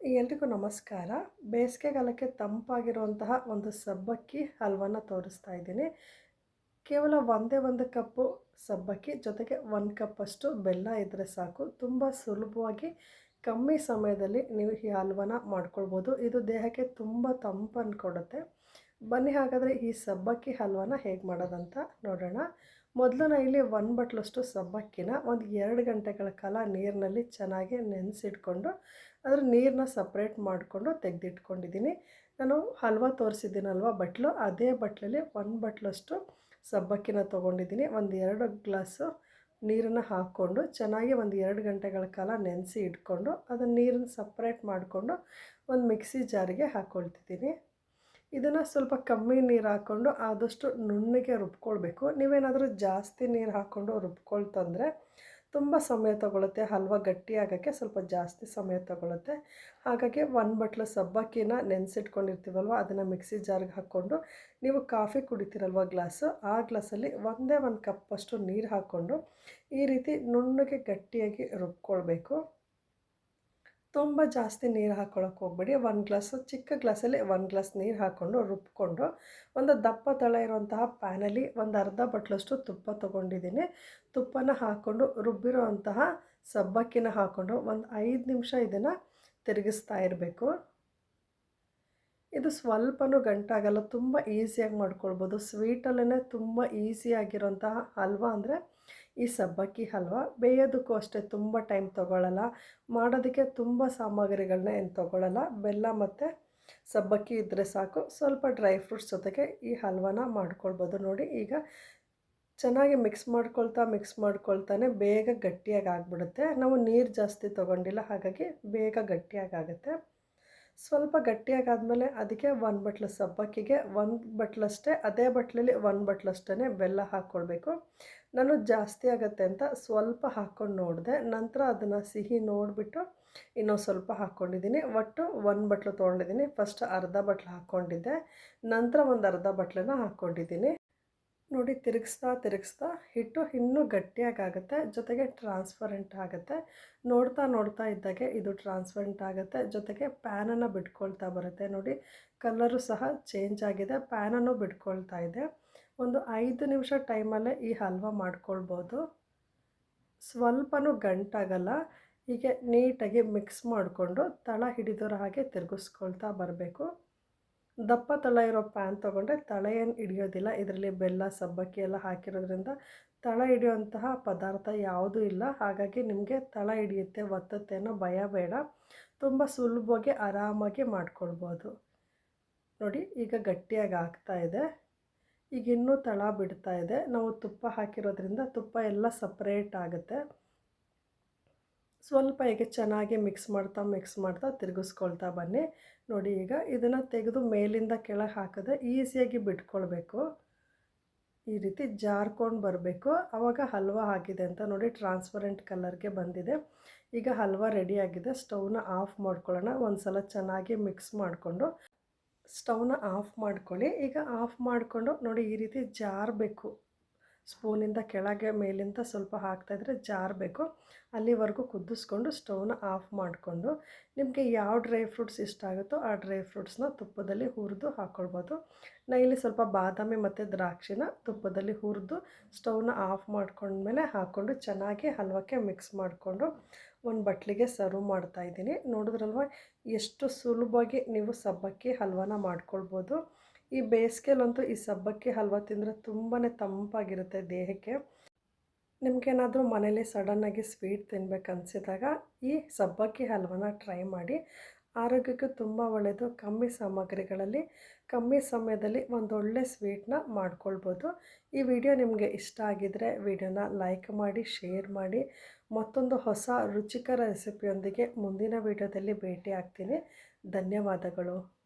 ಎಲ್ರಿಗೂ ನಮಸ್ಕಾರ. ಬೇಸಿಗೆಗಾಲಕ್ಕೆ ತಂಪಾಗಿರುವಂತಹ ಒಂದು ಸಬ್ಬಕ್ಕಿ ಹಲ್ವನ ತೋರಿಸ್ತಾ ಇದ್ದೀನಿ. ಕೇವಲ ಒಂದೇ ಒಂದು ಕಪ್ಪು ಸಬ್ಬಕ್ಕಿ, ಜೊತೆಗೆ ಒಂದು ಕಪ್ಪಷ್ಟು ಬೆಲ್ಲ ಇದ್ದರೆ ಸಾಕು. ತುಂಬ ಸುಲಭವಾಗಿ ಕಮ್ಮಿ ಸಮಯದಲ್ಲಿ ನೀವು ಈ ಹಲ್ವನ ಮಾಡ್ಕೊಳ್ಬೋದು. ಇದು ದೇಹಕ್ಕೆ ತುಂಬ ತಂಪನ್ನು ಕೊಡುತ್ತೆ. ಬನ್ನಿ ಹಾಗಾದರೆ ಈ ಸಬ್ಬಕ್ಕಿ ಹಲ್ವನ ಹೇಗೆ ಮಾಡೋದಂತ ನೋಡೋಣ. ಮೊದಲು ನಾನು ಇಲ್ಲಿ ಒಂದು ಬಟ್ಲಷ್ಟು ಸಬ್ಬಕ್ಕಿನ ಒಂದು ಎರಡು ಗಂಟೆಗಳ ಕಾಲ ನೀರಿನಲ್ಲಿ ಚೆನ್ನಾಗಿ ನೆನೆಸಿಟ್ಕೊಂಡು ಅದರ ನೀರನ್ನ ಸಪ್ರೇಟ್ ಮಾಡಿಕೊಂಡು ತೆಗೆದಿಟ್ಕೊಂಡಿದ್ದೀನಿ. ನಾನು ಹಲ್ವ ತೋರಿಸಿದ್ದೀನಲ್ವ ಬಟ್ಲು ಅದೇ ಬಟ್ಲಲ್ಲಿ ಒಂದು ಬಟ್ಲಷ್ಟು ಸಬ್ಬಕ್ಕಿನ ತೊಗೊಂಡಿದ್ದೀನಿ. ಒಂದು ಎರಡು ಗ್ಲಾಸು ನೀರನ್ನು ಹಾಕ್ಕೊಂಡು ಚೆನ್ನಾಗಿ ಒಂದು ಎರಡು ಗಂಟೆಗಳ ಕಾಲ ನೆನೆಸಿ ಇಟ್ಕೊಂಡು ಅದನ್ನು ನೀರನ್ನು ಸಪ್ರೇಟ್ ಮಾಡಿಕೊಂಡು ಒಂದು ಮಿಕ್ಸಿ ಜಾರಿಗೆ ಹಾಕ್ಕೊಳ್ತಿದ್ದೀನಿ ಇದನ್ನು ಸ್ವಲ್ಪ ಕಮ್ಮಿ ನೀರು ಹಾಕ್ಕೊಂಡು ಆದಷ್ಟು ನುಣ್ಣಗೆ ರುಬ್ಕೊಳ್ಬೇಕು. ನೀವೇನಾದರೂ ಜಾಸ್ತಿ ನೀರು ಹಾಕ್ಕೊಂಡು ರುಬ್ಕೊಳ್ತಂದರೆ ತುಂಬ ಸಮಯ ತಗೊಳುತ್ತೆ. ಹಲ್ವ ಗಟ್ಟಿ ಆಗೋಕ್ಕೆ ಸ್ವಲ್ಪ ಜಾಸ್ತಿ ಸಮಯ ತಗೊಳುತ್ತೆ. ಹಾಗಾಗಿ ಒಂದು ಬಟ್ಲು ಸಬ್ಬಕ್ಕಿನ ನೆನೆಸಿಟ್ಕೊಂಡಿರ್ತೀವಲ್ವ, ಅದನ್ನು ಮಿಕ್ಸಿ ಜಾರ್ಗೆ ಹಾಕ್ಕೊಂಡು ನೀವು ಕಾಫಿ ಕುಡಿತೀರಲ್ವ ಗ್ಲಾಸು, ಆ ಗ್ಲಾಸಲ್ಲಿ ಒಂದೇ ಒಂದು ಕಪ್ಪಷ್ಟು ನೀರು ಹಾಕ್ಕೊಂಡು ಈ ರೀತಿ ನುಣ್ಣಗೆ ಗಟ್ಟಿಯಾಗಿ ರುಬ್ಕೊಳ್ಬೇಕು. ತುಂಬ ಜಾಸ್ತಿ ನೀರು ಹಾಕ್ಕೊಳಕ್ಕೆ ಹೋಗ್ಬೇಡಿ. ಒಂದು ಗ್ಲಾಸು, ಚಿಕ್ಕ ಗ್ಲಾಸಲ್ಲಿ ಒಂದು ಗ್ಲಾಸ್ ನೀರು ಹಾಕ್ಕೊಂಡು ರುಬ್ಕೊಂಡು ಒಂದು ದಪ್ಪ ತಳ ಇರುವಂತಹ ಪ್ಯಾನಲ್ಲಿ ಒಂದು ಅರ್ಧ ಬಟ್ಲಷ್ಟು ತುಪ್ಪ ತೊಗೊಂಡಿದ್ದೀನಿ. ತುಪ್ಪನ ಹಾಕ್ಕೊಂಡು ರುಬ್ಬಿರೋ ಅಂತಹ ಸಬ್ಬಕ್ಕಿನ ಹಾಕ್ಕೊಂಡು ಒಂದು ಐದು ನಿಮಿಷ ಇದನ್ನು ತಿರುಗಿಸ್ತಾ ಇರಬೇಕು. ಇದು ಸ್ವಲ್ಪನೂ ಗಂಟಾಗಲ್ಲ, ತುಂಬ ಈಸಿಯಾಗಿ ಮಾಡ್ಕೊಳ್ಬೋದು. ಸ್ವೀಟಲ್ಲೇ ತುಂಬ ಈಸಿಯಾಗಿರೋಂತಹ ಹಲ್ವಾ ಅಂದರೆ ಈ ಸಬ್ಬಕ್ಕಿ ಹಲ್ವ ಬೇಯೋದಕ್ಕೂ ಅಷ್ಟೇ ತುಂಬ ಟೈಮ್ ತೊಗೊಳ್ಳಲ್ಲ ಮಾಡೋದಕ್ಕೆ ತುಂಬ ಸಾಮಗ್ರಿಗಳನ್ನ ಏನು ತೊಗೊಳ್ಳಲ್ಲ ಬೆಲ್ಲ ಮತ್ತು ಸಬ್ಬಕ್ಕಿ ಇದ್ದರೆ ಸಾಕು. ಸ್ವಲ್ಪ ಡ್ರೈ ಫ್ರೂಟ್ಸ್ ಜೊತೆಗೆ ಈ ಹಲ್ವಾನ ಮಾಡ್ಕೊಳ್ಬೋದು ನೋಡಿ. ಈಗ ಚೆನ್ನಾಗಿ ಮಿಕ್ಸ್ ಮಾಡ್ಕೊಳ್ತಾ ಮಿಕ್ಸ್ ಮಾಡ್ಕೊಳ್ತಾನೆ ಬೇಗ ಗಟ್ಟಿಯಾಗಿ ಆಗಿಬಿಡುತ್ತೆ. ನಾವು ನೀರು ಜಾಸ್ತಿ ತೊಗೊಂಡಿಲ್ಲ ಹಾಗಾಗಿ ಬೇಗ ಗಟ್ಟಿಯಾಗಿ ಆಗುತ್ತೆ. ಸ್ವಲ್ಪ ಗಟ್ಟಿಯಾಗಾದಮೇಲೆ ಅದಕ್ಕೆ ಒಂದು ಬಟ್ಲು ಸಬ್ಬಕ್ಕಿಗೆ ಒಂದು ಬಟ್ಲಷ್ಟೇ ಅದೇ ಬಟ್ಲಲ್ಲಿ ಒಂದು ಬಟ್ಲಷ್ಟೇ ಬೆಲ್ಲ ಹಾಕ್ಕೊಳ್ಬೇಕು ನಾನು ಜಾಸ್ತಿ ಆಗುತ್ತೆ ಅಂತ ಸ್ವಲ್ಪ ಹಾಕ್ಕೊಂಡು ನೋಡಿದೆ, ನಂತರ ಅದನ್ನು ಸಿಹಿ ನೋಡಿಬಿಟ್ಟು ಇನ್ನೊಂದು ಸ್ವಲ್ಪ ಹಾಕ್ಕೊಂಡಿದ್ದೀನಿ. ಒಟ್ಟು ಒಂದು ಬಟ್ಲು ತೊಗೊಂಡಿದ್ದೀನಿ. ಫಸ್ಟ್ ಅರ್ಧ ಬಟ್ಲು ಹಾಕ್ಕೊಂಡಿದ್ದೆ, ನಂತರ ಒಂದು ಅರ್ಧ ಬಟ್ಲನ್ನು ಹಾಕ್ಕೊಂಡಿದ್ದೀನಿ. ನೋಡಿ ತಿರುಗಿಸ್ತಾ ತಿರುಗಿಸ್ತಾ ಹಿಟ್ಟು ಇನ್ನೂ ಗಟ್ಟಿಯಾಗುತ್ತೆ ಜೊತೆಗೆ ಟ್ರಾನ್ಸ್ಪರೆಂಟ್ ಆಗುತ್ತೆ. ನೋಡ್ತಾ ನೋಡ್ತಾ ಇದ್ದಾಗೆ ಇದು ಟ್ರಾನ್ಸ್ಪರೆಂಟ್ ಆಗುತ್ತೆ, ಜೊತೆಗೆ ಪ್ಯಾನನ್ನು ಬಿಟ್ಕೊಳ್ತಾ ಬರುತ್ತೆ. ನೋಡಿ ಕಲರು ಸಹ ಚೇಂಜ್ ಆಗಿದೆ ಪ್ಯಾನನ್ನು ಬಿಟ್ಕೊಳ್ತಾ ಇದೆ. ಒಂದು ಐದು ನಿಮಿಷ ಟೈಮಲ್ಲೇ ಈ ಹಲ್ವ ಮಾಡ್ಕೊಳ್ಬೋದು. ಸ್ವಲ್ಪನೂ ಗಂಟಾಗಲ್ಲ, ಹೀಗೆ ನೀಟಾಗಿ ಮಿಕ್ಸ್ ಮಾಡಿಕೊಂಡು ತಳ ಹಿಡಿದೋರ ಹಾಗೆ ತಿರುಗಿಸ್ಕೊಳ್ತಾ ಬರಬೇಕು. ದಪ್ಪ ತಳ ಇರೋ ಪ್ಯಾನ್ ತೊಗೊಂಡ್ರೆ ತಳ ಏನು ಹಿಡಿಯೋದಿಲ್ಲ. ಇದರಲ್ಲಿ ಬೆಲ್ಲ, ಸಬ್ಬಕ್ಕಿ ಎಲ್ಲ ಹಾಕಿರೋದ್ರಿಂದ ತಳ ಹಿಡಿಯುವಂತಹ ಪದಾರ್ಥ ಯಾವುದೂ ಇಲ್ಲ. ಹಾಗಾಗಿ ನಿಮಗೆ ತಳ ಹಿಡಿಯುತ್ತೆ, ಒತ್ತತ್ತೆ ಅನ್ನೋ ಭಯ ಬೇಡ. ತುಂಬ ಸುಲಭವಾಗಿ ಆರಾಮಾಗಿ ಮಾಡ್ಕೊಳ್ಬೋದು. ನೋಡಿ, ಈಗ ಗಟ್ಟಿಯಾಗಿ ಆಗ್ತಾ ಇದೆ. ಈಗ ಇನ್ನೂ ತಳ ಬಿಡ್ತಾ ಇದೆ. ನಾವು ತುಪ್ಪ ಹಾಕಿರೋದ್ರಿಂದ ತುಪ್ಪ ಎಲ್ಲ ಸಪ್ರೇಟ್ ಆಗುತ್ತೆ. ಸ್ವಲ್ಪ ಈಗ ಚೆನ್ನಾಗಿ ಮಿಕ್ಸ್ ಮಾಡ್ತಾ ಮಿಕ್ಸ್ ಮಾಡ್ತಾ ತಿರುಗಿಸ್ಕೊಳ್ತಾ ಬನ್ನಿ. ನೋಡಿ ಈಗ ಇದನ್ನು ತೆಗೆದು ಮೇಲಿಂದ ಕೆಳಗೆ ಹಾಕಿದ್ರೆ ಈಸಿಯಾಗಿ ಬಿಟ್ಕೊಳ್ಬೇಕು. ಈ ರೀತಿ ಜಾರ್ಕೊಂಡು ಬರಬೇಕು. ಆವಾಗ ಹಲ್ವ ಆಗಿದೆ ಅಂತ ನೋಡಿ ಟ್ರಾನ್ಸ್ಪರೆಂಟ್ ಕಲರ್ಗೆ ಬಂದಿದೆ. ಈಗ ಹಲ್ವ ರೆಡಿಯಾಗಿದೆ ಸ್ಟೌವ್ನ ಆಫ್ ಮಾಡ್ಕೊಳ್ಳೋಣ. ಒಂದು ಸಲ ಚೆನ್ನಾಗಿ ಮಿಕ್ಸ್ ಮಾಡಿಕೊಂಡು ಸ್ಟವ್ನ ಆಫ್ ಮಾಡ್ಕೊಳ್ಳಿ. ಈಗ ಆಫ್ ಮಾಡಿಕೊಂಡು ನೋಡಿ ಈ ರೀತಿ ಜಾರಬೇಕು. ಸ್ಪೂನಿಂದ ಕೆಳಗೆ ಮೇಲಿಂದ ಸ್ವಲ್ಪ ಹಾಕ್ತಾಯಿದ್ರೆ ಜಾರಬೇಕು. ಅಲ್ಲಿವರೆಗೂ ಕುದಿಸ್ಕೊಂಡು ಸ್ಟವ್ನ ಆಫ್ ಮಾಡಿಕೊಂಡು ನಿಮಗೆ ಯಾವ ಡ್ರೈ ಫ್ರೂಟ್ಸ್ ಇಷ್ಟ ಆಗುತ್ತೋ ಆ ಡ್ರೈ ಫ್ರೂಟ್ಸ್ನ ತುಪ್ಪದಲ್ಲಿ ಹುರಿದು ಹಾಕ್ಕೊಳ್ಬೋದು ನಾ ಇಲ್ಲಿ ಸ್ವಲ್ಪ ಬಾದಾಮಿ ಮತ್ತು ದ್ರಾಕ್ಷಿನ ತುಪ್ಪದಲ್ಲಿ ಹುರಿದು ಸ್ಟವ್ನ ಆಫ್ ಮಾಡ್ಕೊಂಡ್ಮೇಲೆ ಹಾಕ್ಕೊಂಡು ಚೆನ್ನಾಗಿ ಹಲ್ವಕ್ಕೆ ಮಿಕ್ಸ್ ಮಾಡಿಕೊಂಡು ಒಂದು ಬಟ್ಲಿಗೆ ಸರ್ವ್ ಮಾಡ್ತಾಯಿದ್ದೀನಿ ನೋಡಿದ್ರಲ್ವ? ಎಷ್ಟು ಸುಲಭವಾಗಿ ನೀವು ಸಬ್ಬಕ್ಕಿ ಹಲ್ವನ ಮಾಡ್ಕೊಳ್ಬೋದು. ಈ ಬೇಸಿಗೆಲಂತೂ ಈ ಸಬ್ಬಕ್ಕಿ ಹಲ್ವ ತಿಂದರೆ ತುಂಬಾ ತಂಪಾಗಿರುತ್ತೆ ದೇಹಕ್ಕೆ. ನಿಮಗೇನಾದರೂ ಮನೇಲಿ ಸಡನ್ನಾಗಿ ಸ್ವೀಟ್ ತಿನ್ಬೇಕು ಅನಿಸಿದಾಗ ಈ ಸಬ್ಬಕ್ಕಿ ಹಲ್ವನ ಟ್ರೈ ಮಾಡಿ. ಆರೋಗ್ಯಕ್ಕೆ ತುಂಬ ಒಳ್ಳೆಯದು ಕಮ್ಮಿ ಸಾಮಗ್ರಿಗಳಲ್ಲಿ, ಕಮ್ಮಿ ಸಮಯದಲ್ಲಿ ಒಂದೊಳ್ಳೆ ಸ್ವೀಟ್ನ ಮಾಡ್ಕೊಳ್ಬೋದು. ಈ ವಿಡಿಯೋ ನಿಮಗೆ ಇಷ್ಟ ಆಗಿದರೆ ವಿಡಿಯೋನ ಲೈಕ್ ಮಾಡಿ ಶೇರ್ ಮಾಡಿ. ಮತ್ತೊಂದು ಹೊಸ ರುಚಿಕರ ರೆಸಿಪಿಯೊಂದಿಗೆ ಮುಂದಿನ ವಿಡಿಯೋದಲ್ಲಿ ಭೇಟಿ ಆಗ್ತೀನಿ ಧನ್ಯವಾದಗಳು.